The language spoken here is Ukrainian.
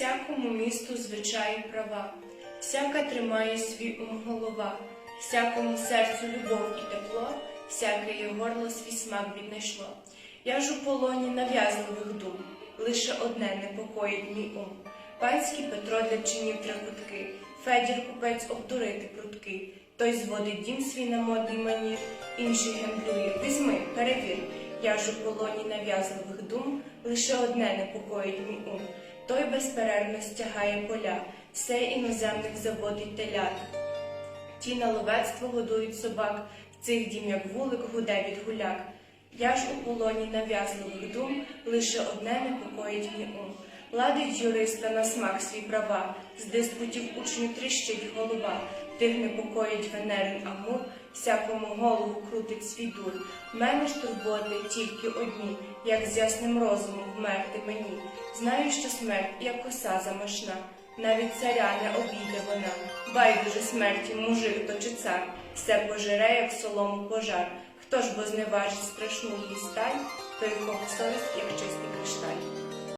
всякому місту звичаї права, всяка тримає свій ум голова, всякому серцю любов і тепло, всяке є горло свій смак віднайшло. Я ж у полоні нав'язливих дум, лише одне непокоїть мій ум. Панський Петро для чинів трикутки, Федір купець обдурити прутки, той зводить дім свій на модний манір, інший гемблює. Візьми, перевір, я ж у полоні нав'язливих дум, лише одне непокоїть мій ум. Той безперервно стягає поля, все іноземних заводить телят. Ті на ловецтво годують собак, цих дім, як вулик, гуде від гуляк. Я ж у полоні нав'язливих дум, лише одне непокоїть мій ум. Ладить юриста на смак свій права, з диспутів учню тріщить голова, тих непокоїть Венерин Амур, всякому голову крутить свій дур. Мене ж турботи тільки одні, як з ясним розумом вмерти мені. Знаю, що смерть, як коса замашна, навіть царя не обійде вона. Байдуже смерті, мужик то чи цар, все пожере, як солому пожар. Хто ж бо зневажить страшну її сталь, той кого совість, як чистий кришталь.